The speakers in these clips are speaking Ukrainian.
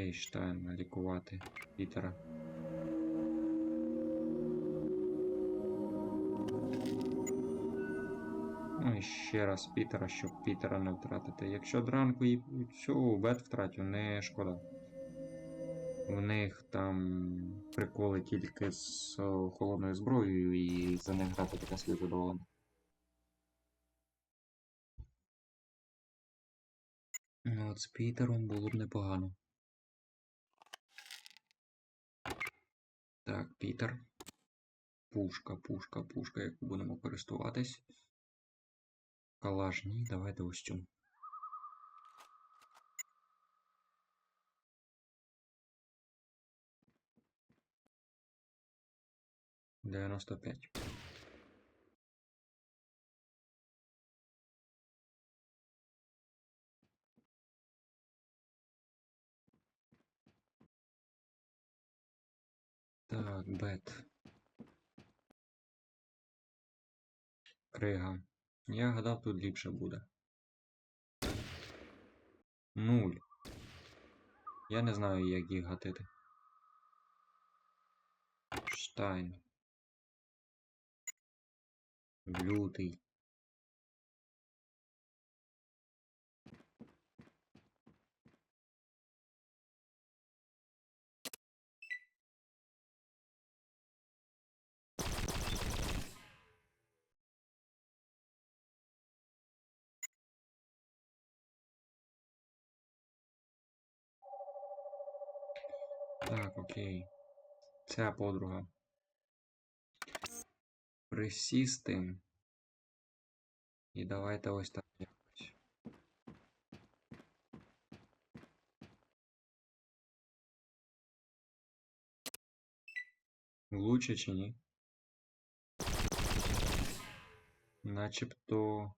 Окей, Штайн, лікувати Пітера. Ну і ще раз Пітера, щоб Пітера не втратити. Якщо дранку і цю бет втратив, не шкода. В них там приколи тільки з холодною зброєю і за них грати така собі задоволення. Ну от з Пітером було б непогано. Так, Пітер. Пушка, пушка, пушка, яку будемо користуватись. Калаш, ні, давайте ось цю. Дев'яносто п'ять. Бет. Крига. Я гадав, тут ліпше буде. Нуль. Я не знаю, як їх гатити. Штайн. Лютий. Так, окей. Ця подруга. Присісти. І давайте ось так якось. Лучше чи ні? Начебто.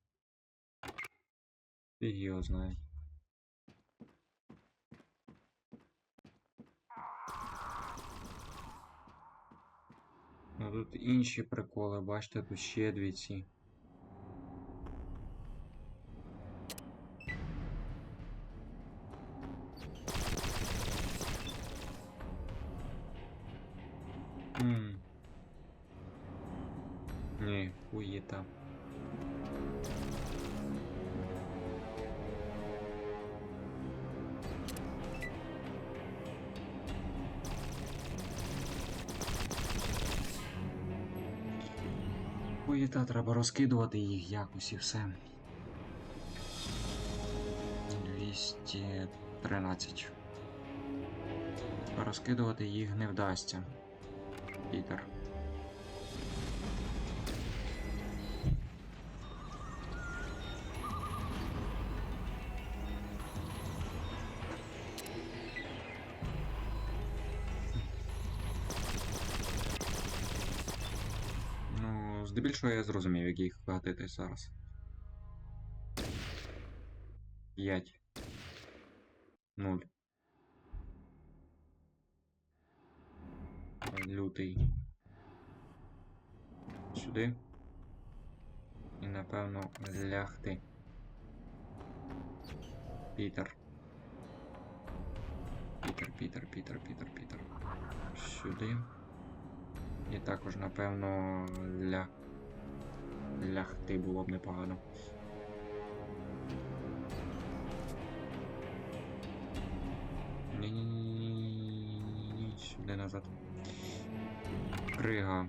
Його знає. Тут інші приколи, бачите, тут ще дві ці. Ні, хуєта. Хуєта, треба розкидувати їх якось і все. 213. Розкидувати їх не вдасться. Пітер. Здебільшого я зрозумів, як їх гатити зараз. 5. 0. Лютий. Сюди. І напевно лягти. Пітер. Пітер, Пітер, Пітер, Пітер, Пітер. Сюди. І також, напевно, ля... лягти було б непогано. Ні-ні-ні. Сюди назад. Крига.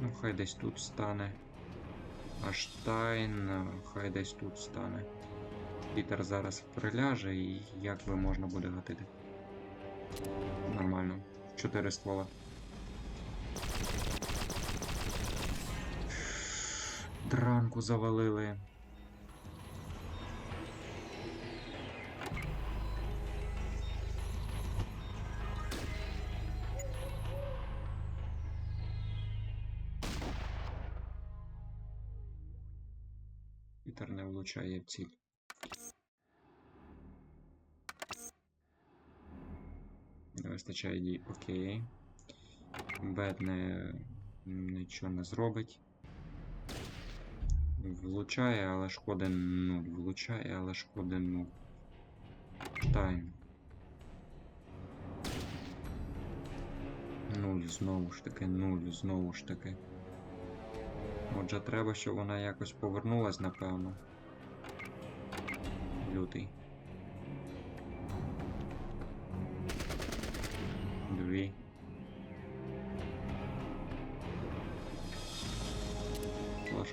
Ну, хай десь тут стане. А Штайн, е, хай десь тут стане. Пітер зараз приляже і як би можна буде гатити. Нормально. Чотири ствола. Дранку завалили. Пітер не влучає в ціль. Не вистачає дій. Окей. Бет не нічого не зробить. Влучає, але шкоди 0. Влучає, але шкоди 0. Штайн. 0, знову ж таки, 0, знову ж таки. Отже, треба, щоб вона якось повернулась, напевно. Лютий.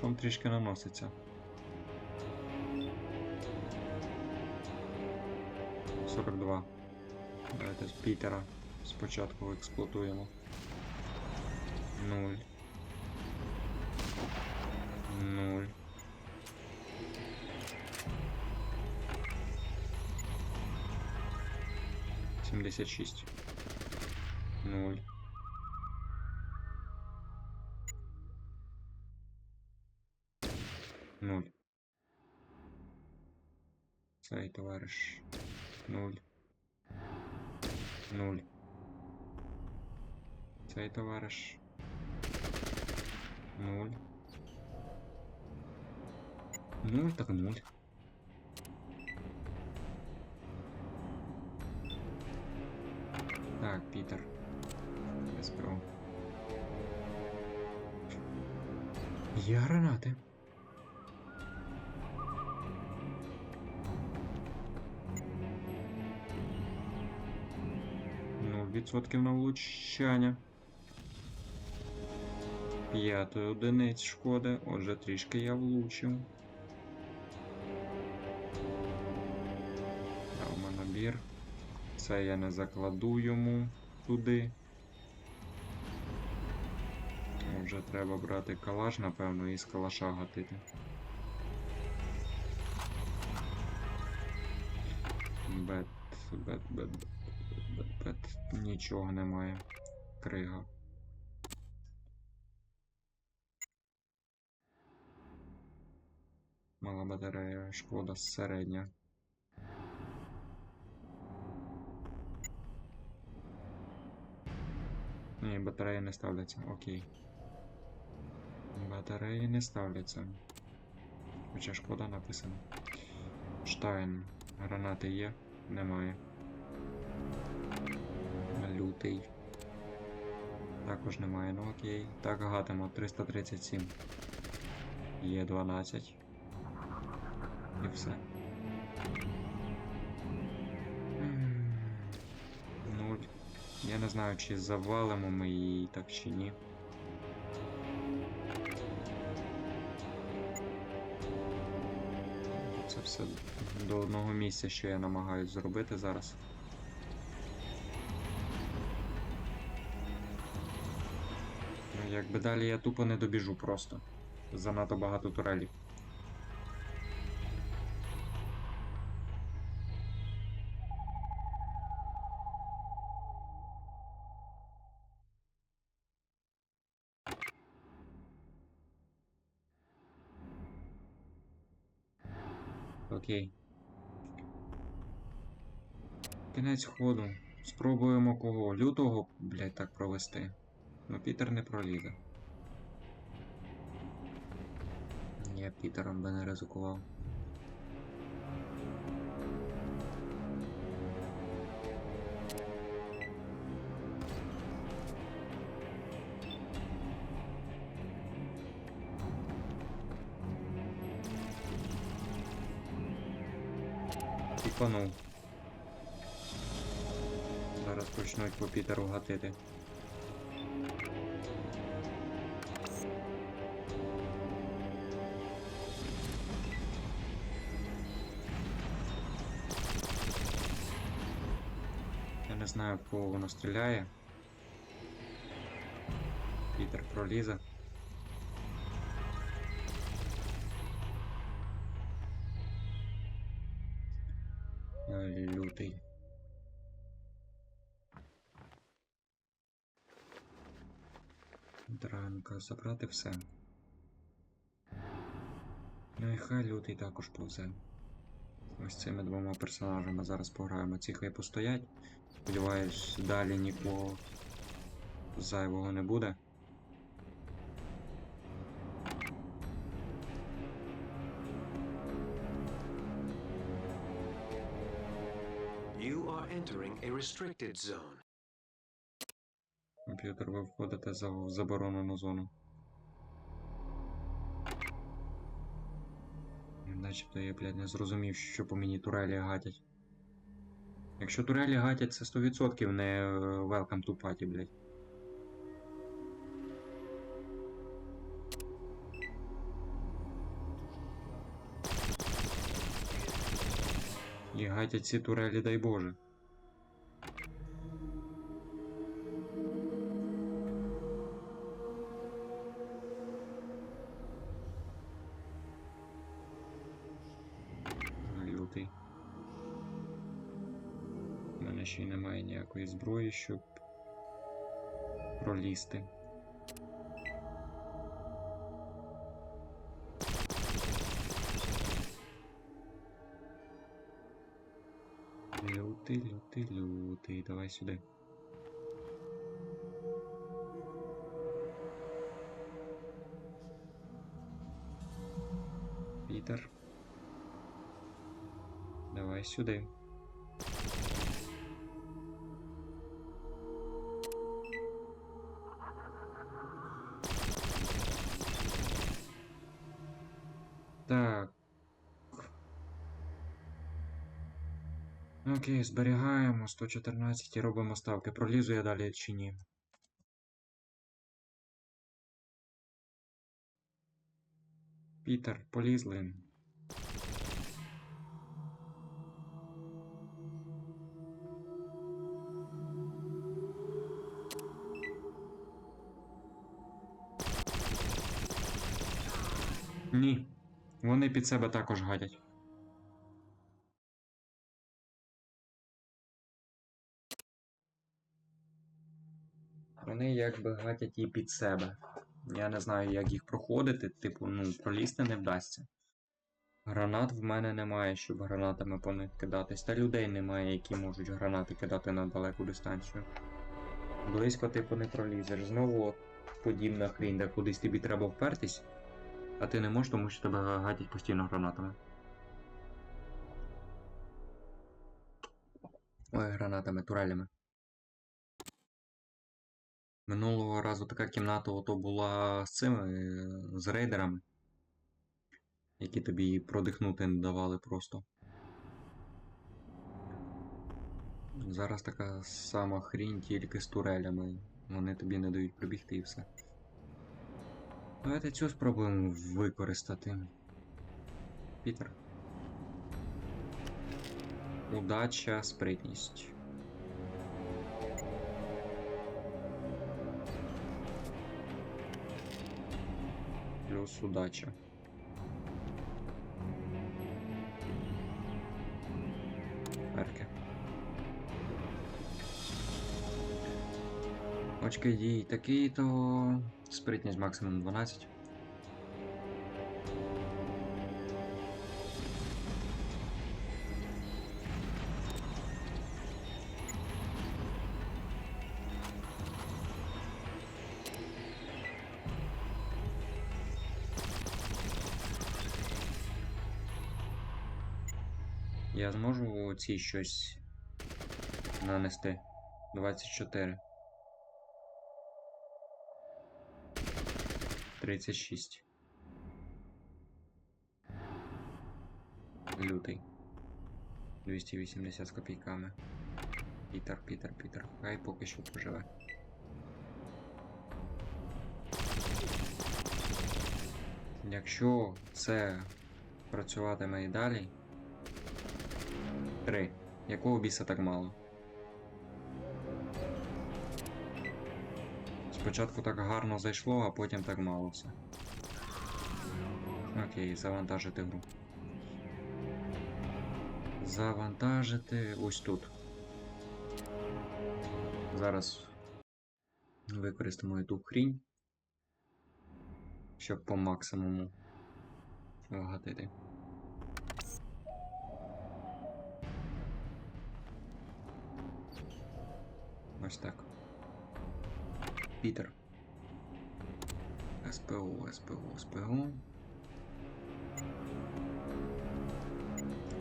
Флашом трішки наноситься. Сорок два. Давайте з Пітера спочатку експлуатуємо. Нуль. Нуль. Сімдесят шість. Нуль. 0. Цей товариш 0. 0. Цей товариш 0. 0 так 0. 100% на влучання. П'ятої одиниць шкоди, отже, трішки я влучив. Дав монобір. Це я не закладу йому туди. Вже треба брати калаш, напевно, і з калаша гатити. Бет, бет, бет, бет. Нічого немає. Крига. Мала батарея, шкода середня. Ні, батареї не ставляться, окей. Батареї не ставляться. Хоча шкода написано. Штайн. Гранати є? Немає. Лютий. Також немає, ну окей. Так, гатимо 337. Є 12. І все. Нуль. Я не знаю, чи завалимо ми її так чи ні. Це все до одного місця, що я намагаюсь зробити зараз. Якби далі я тупо не добіжу просто. Занадто багато турелів. Окей. Кінець ходу. Спробуємо кого? Лютого, блядь, так провести. Ну, Пітер не пролізе. Я Пітером би не ризикував. Тіпанув. Зараз почнуть по Пітеру гатити. Знаю, кого воно стріляє. Пітер пролізе. Лютий. Дранка, забрати все. Ну і хай лютий також повзе. Ось цими двома персонажами зараз пограємо. Ці хай постоять. Сподіваюсь, далі нікого зайвого не буде. You are entering a restricted zone. Комп'ютер, ви входите за заборонену зону. Начебто я, блядь, не зрозумів, що по мені турелі гатять. Якщо турелі гатять, це 100% не е, welcome to party, блядь. І гатять ці турелі, дай Боже. Лютий. Мене ще й немає ніякої зброї, щоб пролізти. Лютий, лютий, лютий. Давай сюди. Пітер. Давай сюди. Окей, зберігаємо 114 і робимо ставки. Пролізу я далі чи ні. Пітер, полізли. Ні. Вони під себе також гадять. Вони якби гатять і під себе. Я не знаю, як їх проходити, типу, ну, пролізти не вдасться. Гранат в мене немає, щоб гранатами по них кидатись. Та людей немає, які можуть гранати кидати на далеку дистанцію. Близько типу не пролізеш. Знову подібна хрінь, де кудись тобі треба впертись, а ти не можеш, тому що тебе гатять постійно гранатами. Ой, гранатами, турелями. Минулого разу така кімната ото була з цими е, з рейдерами, які тобі продихнути не давали просто. Зараз така сама хрінь, тільки з турелями. Вони тобі не дають пробігти і все. Давайте цю спробуємо використати. Пітер. Удача, спритність. Удача. Перки. Очки дій такий, то спритність максимум 12. Я зможу ці щось нанести. 24. 36. Лютий. 280 з копійками. Пітер, Пітер, Пітер. Хай поки що поживе. Якщо це працюватиме і далі. 3. Якого біса так мало? Спочатку так гарно зайшло, а потім так мало все. Окей, завантажити гру. Завантажити ось тут. Зараз використаємо ту хрінь, щоб по максимуму вгатити. Ось так. Пітер. СПО, СПО, СПО.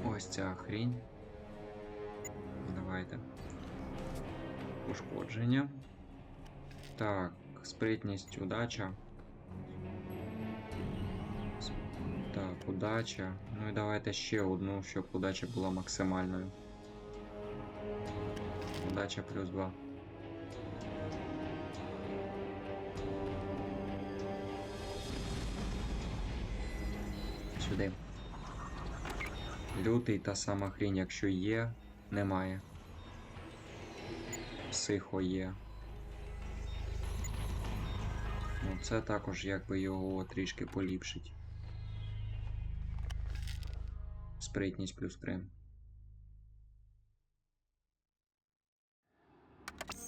Ось ця хрінь. Давайте. Ушкодження. Так, спритність, удача. Так, удача. Ну і давайте ще одну, щоб удача була максимальною. Удача плюс 2. Сюди. Лютий та сама хрінь, якщо є, немає. Психо є. Ну, це також якби його трішки поліпшить. Спритність плюс 3.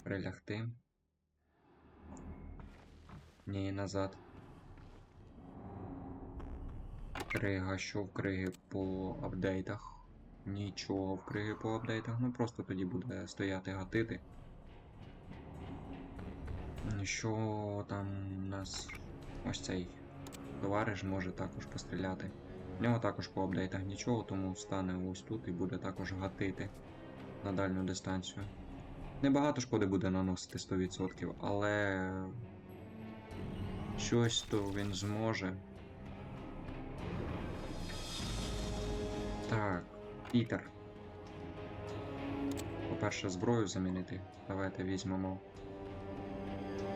Прилягти. Ні, назад. Крига, що в криги по апдейтах? Нічого в криги по апдейтах, ну просто тоді буде стояти гатити. Що там у нас ось цей товариш може також постріляти. В нього також по апдейтах нічого, тому стане ось тут і буде також гатити на дальню дистанцію. Небагато шкоди буде наносити 100%, але щось то він зможе. Так, Пітер. По-перше, зброю замінити. Давайте візьмемо.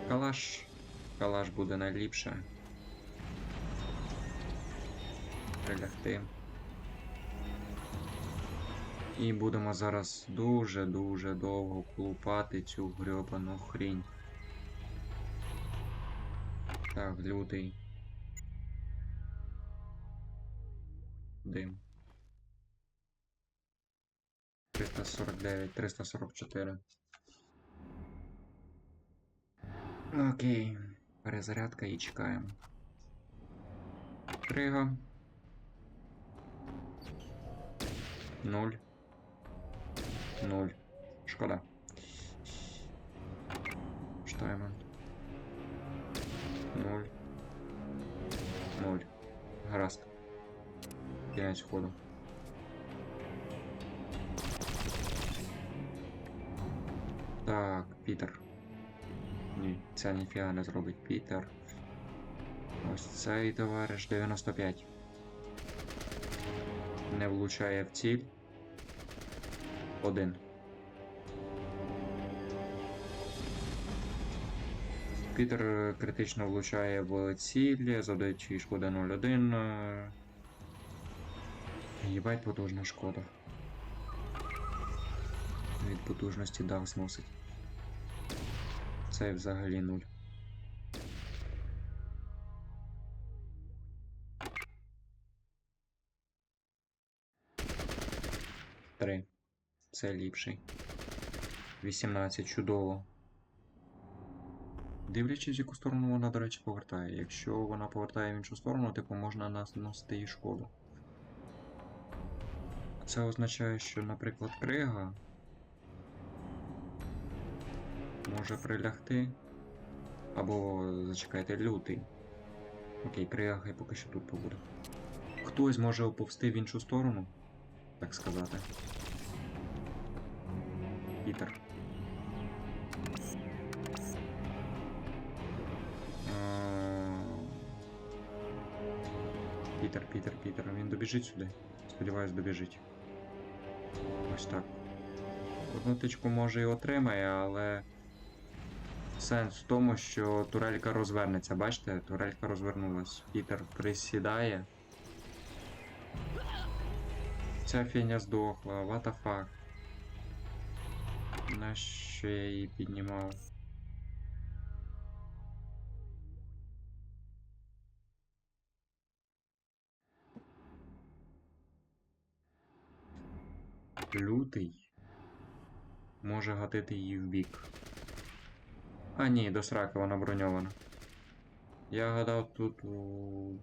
Калаш. Калаш буде найліпше. Прилягти. І будемо зараз дуже-дуже довго клупати цю грьобану хрінь. Так, лютий. Дим. 349, 344. Окей. Перезарядка і чекаємо. Крига. Нуль. Нуль. Шкода. Штайман. Нуль. Нуль. Гаразд. Кінець ходу. Так, Пітер. Ні, це ніфіга не зробить Пітер. Ось цей товариш 95. Не влучає в ціль. Один. Пітер е, критично влучає в ціль, завдаючи шкоди 0,1. е. Їбать потужна шкода. Від потужності дах зносить. Це взагалі нуль. Три. Це ліпший. 18. Чудово. Дивлячись, в яку сторону вона, до речі, повертає. Якщо вона повертає в іншу сторону, типу можна наносити їй шкоду. Це означає, що, наприклад, крига може прилягти. Або зачекайте лютий. Окей, крига хай поки що тут побуде. Хтось може оповсти в іншу сторону, так сказати. Пітер. Пітер, Пітер, Пітер. Він добіжить сюди. Сподіваюсь, добіжить. Ось так. Одну тичку може і отримає, але. Сенс в тому, що турелька розвернеться. Бачите, турелька розвернулась. Пітер присідає. Ця фіня здохла, what the fuck. Нащо я її піднімав? Лютий може гатити її в бік. А ні, до сраки вона броньована. Я гадав, тут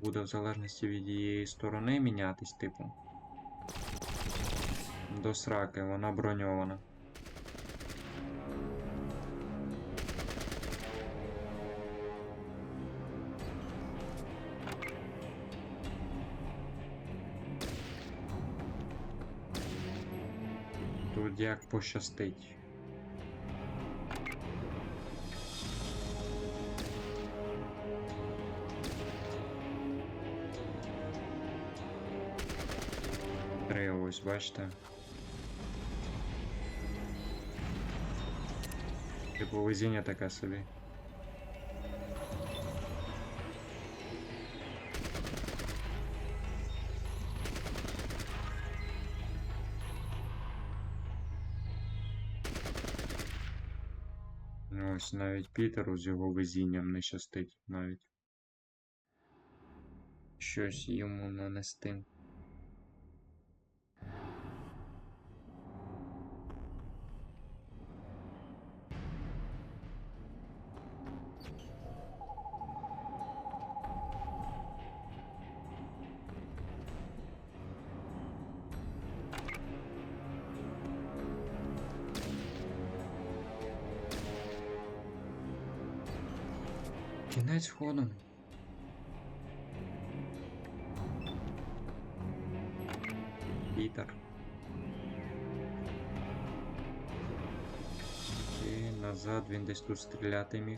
буде в залежності від її сторони мінятись, типу. До сраки, вона броньована. Тут як пощастить. ось бачите. Типу везіння таке собі. Ну, Ось навіть Пітеру з його везінням не щастить навіть. Щось йому нанести. Кінець ходу. Пітер. І назад він десь тут стріляти міг.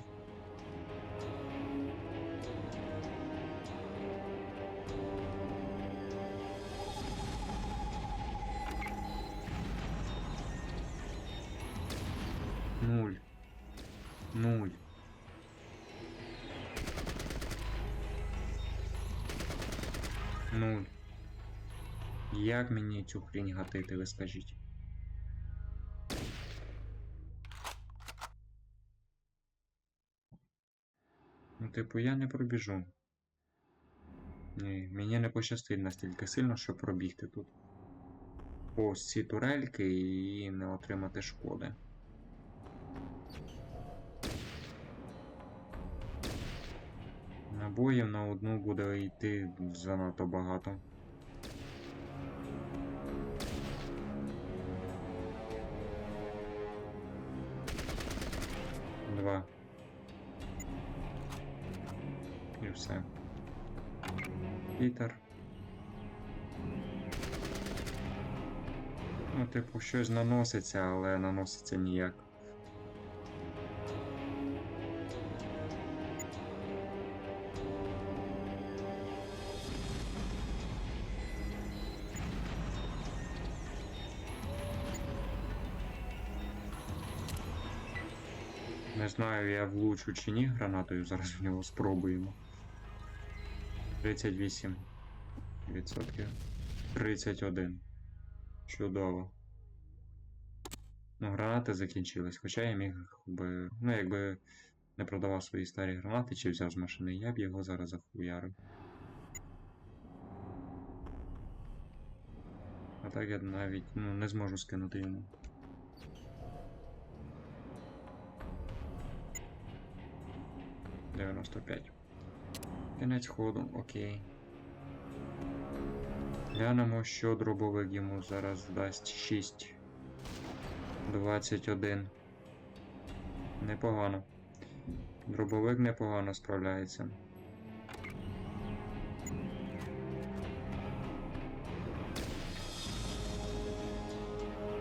Нуль. Як мені цю хрінь гатити, ви скажіть? Ну, типу, я не пробіжу. Ні, мені не пощастить настільки сильно, щоб пробігти тут. Ось ці турельки і не отримати шкоди. Набоїв на одну буде йти занадто багато. Два. І все. Пітер. Ну, типу, щось наноситься, але наноситься ніяк. Знаю, я влучу чи ні гранатою, зараз в нього спробуємо. 38. Відсотків. 31. Чудово. Ну, гранати закінчились, хоча я міг би. Ну, якби не продавав свої старі гранати чи взяв з машини, я б його зараз захуярив. А так я навіть ну, не зможу скинути йому. Дев'яносто п'ять. Кінець ходу, окей. Глянемо, що дробовик йому зараз дасть 6. 21. Непогано. Дробовик непогано справляється.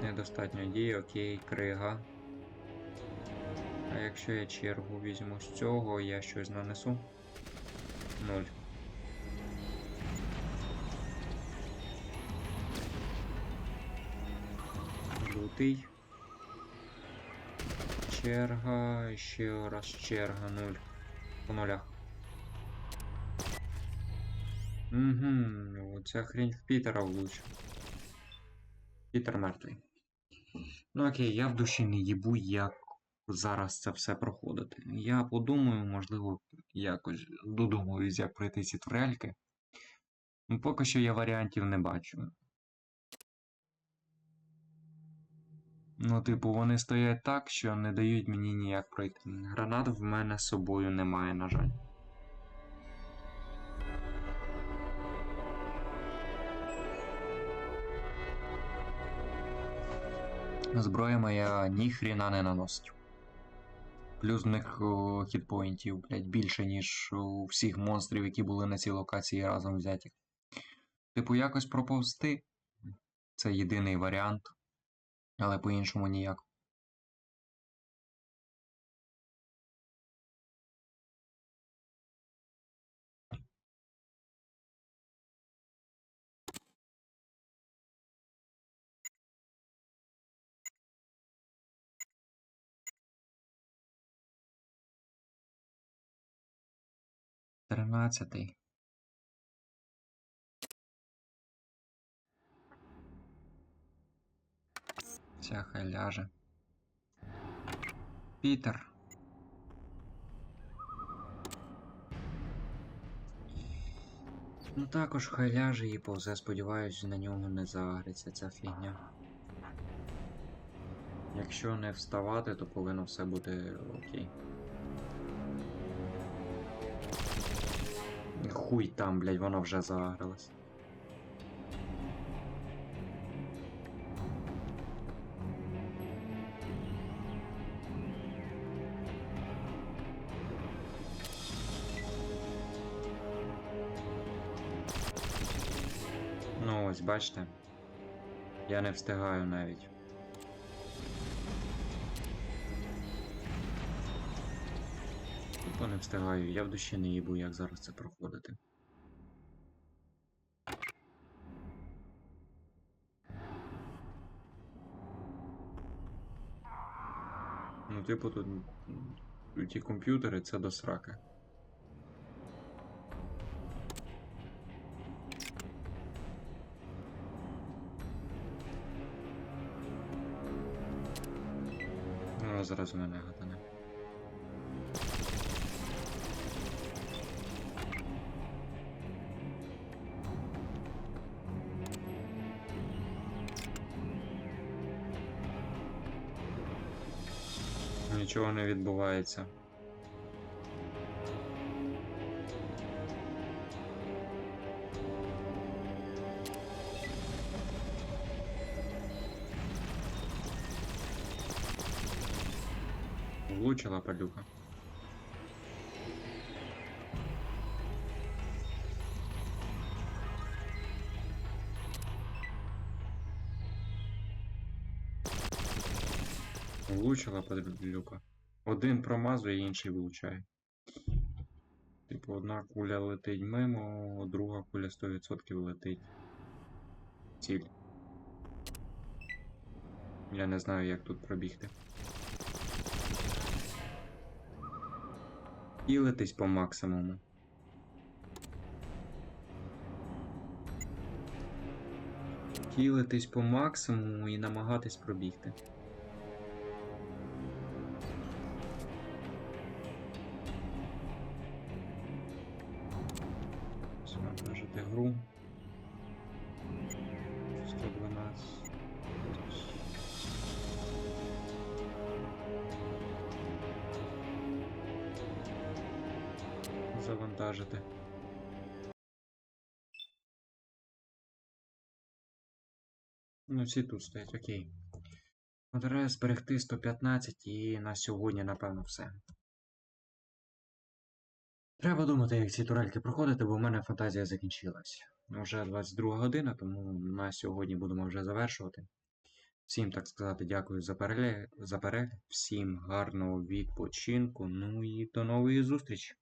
Недостатньо дій, окей, крига. А якщо я чергу візьму з цього, я щось нанесу? Нуль. Лютий. Черга, ще раз черга, нуль. По нулях. Угу, ця хрень в Пітера влучив. Пітер мертвий. Ну окей, я в душі не їбу, як зараз це все проходити. Я подумаю, можливо, якось додумаюсь, як пройти ці турельки. Ну, поки що я варіантів не бачу. Ну, типу, вони стоять так, що не дають мені ніяк пройти. Гранат в мене з собою немає, на жаль. Зброя моя ніхріна не наносить. Плюс в них о, хітпоінтів, блядь, більше, ніж у всіх монстрів, які були на цій локації разом взяті. Типу, якось проповзти. Це єдиний варіант. Але по-іншому ніяк. Тринадцятий. Ця хай ляже. Пітер. Ну також хай ляже і повзе, сподіваюсь, на нього не загриться ця фігня. Якщо не вставати, то повинно все бути окей. Хуй там, блядь, воно вже загрилось. Ну ось, бачите. Я не встигаю навіть. Тупо не встигаю, я в душі не їбу, як зараз це проходити. Ну, типу, тут ті комп'ютери це до сраки. Ну, зараз мене гадане. Нічого не відбувається. Влучила падюка. Влучила падюка. Один промазує, інший влучає. Типу, одна куля летить мимо, друга куля 100% летить. Ціль. Я не знаю, як тут пробігти. І летись по максимуму. Хілитись по максимуму і намагатись пробігти. Всі тут стоять, окей. Треба зберегти 115 і на сьогодні, напевно, все. Треба думати, як ці турельки проходити, бо в мене фантазія закінчилась. Вже 22 година, тому на сьогодні будемо вже завершувати. Всім, так сказати, дякую за перегляд, за перегляд. Всім гарного відпочинку. Ну і до нової зустрічі!